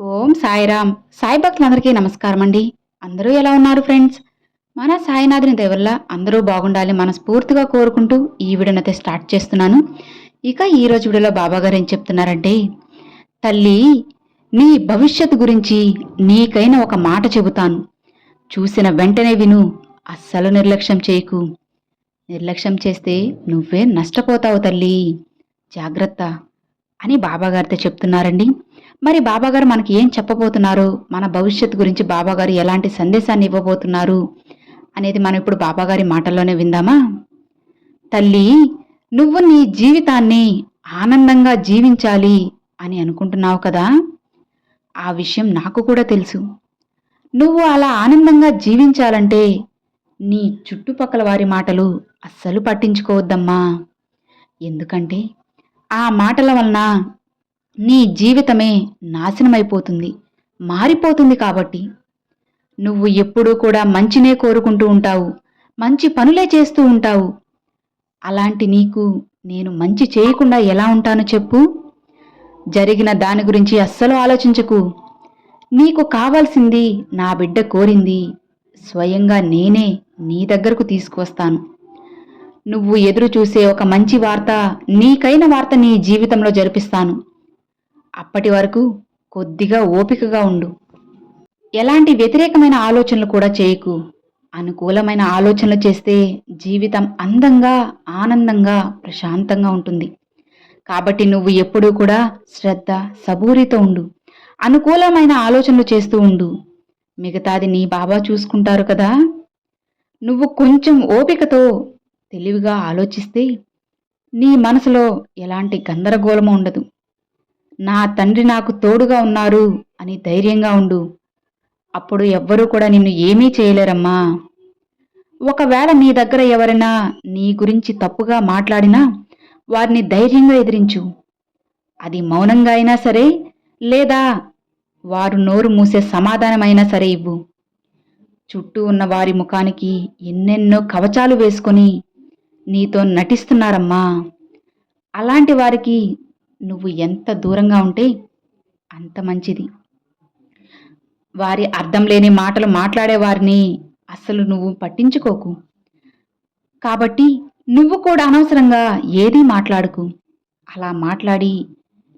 ఓం సాయిరామ్. సాయి భక్తులందరికీ నమస్కారం అండి అందరూ ఎలా ఉన్నారు ఫ్రెండ్స్? మన సాయినాథుని దేవల్ల అందరూ బాగుండాలి మనస్ఫూర్తిగా కోరుకుంటూ ఈ వీడియోనైతే స్టార్ట్ చేస్తున్నాను. ఇక ఈరోజు వీడియోలో బాబాగారు ఏం చెప్తున్నారంటే తల్లి నీ భవిష్యత్తు గురించి నీకైన ఒక మాట చెబుతాను. చూసిన వెంటనే విను అస్సలు నిర్లక్ష్యం చేయకు. నిర్లక్ష్యం చేస్తే నువ్వే నష్టపోతావు తల్లి. జాగ్రత్త. అని బాబాగారితో చెప్తున్నారండి. మరి బాబాగారు మనకి ఏం చెప్పబోతున్నారు? మన భవిష్యత్తు గురించి బాబాగారు ఎలాంటి సందేశాన్ని ఇవ్వబోతున్నారు? అనేది మనం ఇప్పుడు బాబాగారి మాటల్లోనే విందామా? తల్లి నువ్వు నీ జీవితాన్ని ఆనందంగా జీవించాలి అని అనుకుంటున్నావు కదా? ఆ విషయం నాకు కూడా తెలుసు. నువ్వు అలా ఆనందంగా జీవించాలంటే నీ చుట్టుపక్కల వారి మాటలు అస్సలు పట్టించుకోవద్దమ్మా. ఎందుకంటే ఆ మాటల వలన నీ జీవితమే నాశనమైపోతుంది మారిపోతుంది కాబట్టి. నువ్వు ఎప్పుడూ కూడా మంచినే కోరుకుంటూ ఉంటావు మంచి పనులే చేస్తూ ఉంటావు. అలాంటి నీకు నేను మంచి చేయకుండా ఎలా ఉంటానో చెప్పు? జరిగిన దాని గురించి అస్సలు ఆలోచించకు. నీకు కావాల్సింది నా బిడ్డ కోరింది స్వయంగా నేనే నీ దగ్గరకు తీసుకువస్తాను. నువ్వు ఎదురు చూసే ఒక మంచి వార్త నీకైన వార్త నీ జీవితంలో జరిపిస్తాను. అప్పటి వరకు కొద్దిగా ఓపికగా ఉండు. ఎలాంటి వ్యతిరేకమైన ఆలోచనలు కూడా చేయకు. అనుకూలమైన ఆలోచనలు చేస్తే జీవితం అందంగా ఆనందంగా ప్రశాంతంగా ఉంటుంది. కాబట్టి నువ్వు ఎప్పుడూ కూడా శ్రద్ధ సబూరితో ఉండు. అనుకూలమైన ఆలోచనలు చేస్తూ ఉండు. మిగతాది నీ బాబా చూసుకుంటారు కదా? నువ్వు కొంచెం ఓపికతో తెలివిగా ఆలోచిస్తే నీ మనసులో ఎలాంటి గందరగోళము ఉండదు. నా తండ్రి నాకు తోడుగా ఉన్నారు అని ధైర్యంగా ఉండు. అప్పుడు ఎవ్వరూ కూడా నిన్ను ఏమీ చేయలేరమ్మా. ఒకవేళ నీ దగ్గర ఎవరైనా నీ గురించి తప్పుగా మాట్లాడినా వారిని ధైర్యంగా ఎదిరించు. అది మౌనంగా అయినా సరే లేదా వారు నోరు మూసే సమాధానమైనా సరే ఇవ్వు. చుట్టూ ఉన్న వారి ముఖానికి ఎన్నెన్నో కవచాలు వేసుకొని నీతో నటిస్తున్నారమ్మా. అలాంటి వారికి నువ్వు ఎంత దూరంగా ఉంటే అంత మంచిది. వారి అర్థం లేని మాటలు మాట్లాడే వారిని అస్సలు నువ్వు పట్టించుకోకు. కాబట్టి నువ్వు కూడా అనవసరంగా ఏదీ మాట్లాడుకు. అలా మాట్లాడి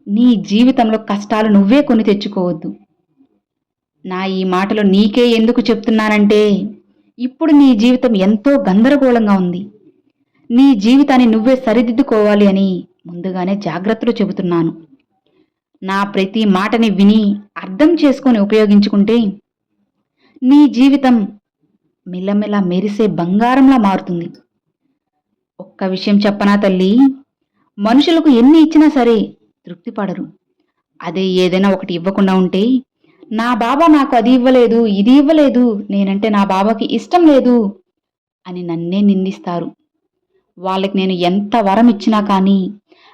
నీ జీవితంలో కష్టాలు నువ్వే కొని తెచ్చుకోవద్దు. నా ఈ మాటలు నీకే ఎందుకు చెప్తున్నానంటే ఇప్పుడు నీ జీవితం ఎంతో గందరగోళంగా ఉంది. నీ జీవితాన్ని నువ్వే సరిదిద్దుకోవాలి అని ముందుగానే జాగ్రత్తలు చెబుతున్నాను. నా ప్రతి మాటని విని అర్థం చేసుకొని ఉపయోగించుకుంటే నీ జీవితం మిల్లమిల్ల మెరిసే బంగారంలా మారుతుంది. ఒక్క విషయం చెప్పనా తల్లి? మనుషులకు ఎన్ని ఇచ్చినా సరే తృప్తి పడరు అదే ఏదైనా ఒకటి ఇవ్వకుండా ఉంటే నా బాబా నాకు అది ఇవ్వలేదు ఇది ఇవ్వలేదు నేనంటే నా బాబాకి ఇష్టం లేదు అని నన్నే నిందిస్తారు. వాళ్ళకి నేను ఎంత వరం ఇచ్చినా కానీ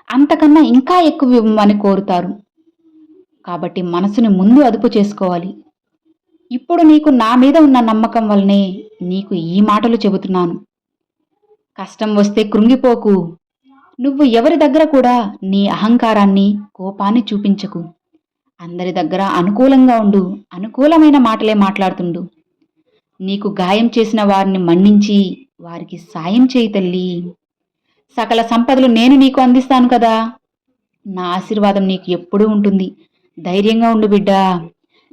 అంతకన్నా ఇంకా ఎక్కువ ఇవ్వమని కోరుతారు. కాబట్టి మనసుని ముందు అదుపు చేసుకోవాలి. ఇప్పుడు నీకు నా మీద ఉన్న నమ్మకం వల్లనే నీకు ఈ మాటలు చెబుతున్నాను. కష్టం వస్తే కృంగిపోకు. నువ్వు ఎవరి దగ్గర కూడా నీ అహంకారాన్ని కోపాన్ని చూపించకు. అందరి దగ్గర అనుకూలంగా ఉండు అనుకూలమైన మాటలే మాట్లాడుతుండు. నీకు గాయం చేసిన వారిని మన్నించి వారికి సాయం చేయి తల్లి. సకల సంపదలు నేను నీకు అందిస్తాను కదా. నా ఆశీర్వాదం నీకు ఎప్పుడూ ఉంటుంది. ధైర్యంగా ఉండు బిడ్డా.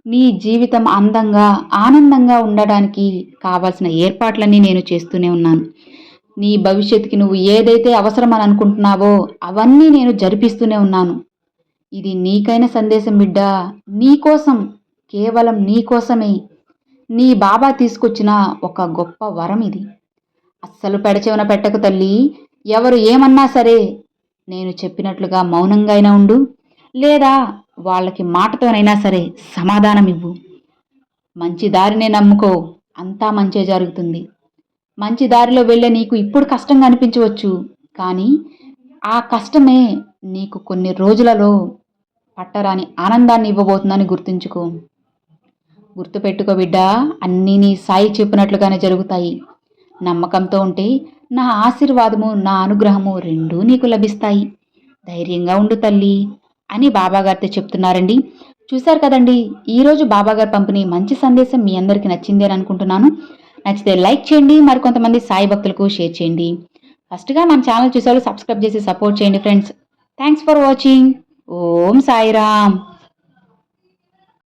నీ జీవితం అందంగా ఆనందంగా ఉండడానికి కావాల్సిన ఏర్పాట్లన్నీ నేను చేస్తూనే ఉన్నాను. నీ భవిష్యత్తుకి నువ్వు ఏదైతే అవసరమని అనుకుంటున్నావో అవన్నీ నేను జరిపిస్తూనే ఉన్నాను. ఇది నీకైన సందేశం బిడ్డా. నీకోసం కేవలం నీకోసమే నీ బాబా తీసుకొచ్చిన ఒక గొప్ప వరం ఇది. అస్సలు పెడచెవన పెట్టకు తల్లి. ఎవరు ఏమన్నా సరే నేను చెప్పినట్లుగా మౌనంగా అయినా ఉండు. లేదా వాళ్ళకి మాటతోనైనా సరే సమాధానం ఇవ్వు. మంచి దారినే నమ్ముకో. అంతా మంచే జరుగుతుంది. మంచి దారిలో వెళ్ళే నీకు ఇప్పుడు కష్టంగా అనిపించవచ్చు. కానీ ఆ కష్టమే నీకు కొన్ని రోజులలో పట్టరాని ఆనందాన్ని ఇవ్వబోతుందని గుర్తుంచుకో. గుర్తుపెట్టుకో బిడ్డా అన్నీ నీ సాయి చెప్పినట్లుగానే జరుగుతాయి. నమ్మకంతో ఉంటే నా ఆశీర్వాదము నా అనుగ్రహము రెండూ నీకు లభిస్తాయి. ధైర్యంగా ఉండు తల్లి అని బాబాగారితో చెప్తున్నారండి. చూశారు కదండి ఈరోజు బాబాగారు పంపిణీ మంచి సందేశం మీ అందరికీ నచ్చింది అని అనుకుంటున్నాను. నచ్చితే లైక్ చేయండి మరికొంతమంది సాయి భక్తులకు షేర్ చేయండి. ఫస్ట్గా మన ఛానల్ చూసారు సబ్స్క్రైబ్ చేసి సపోర్ట్ చేయండి friends. Thanks for watching. Om Sairam.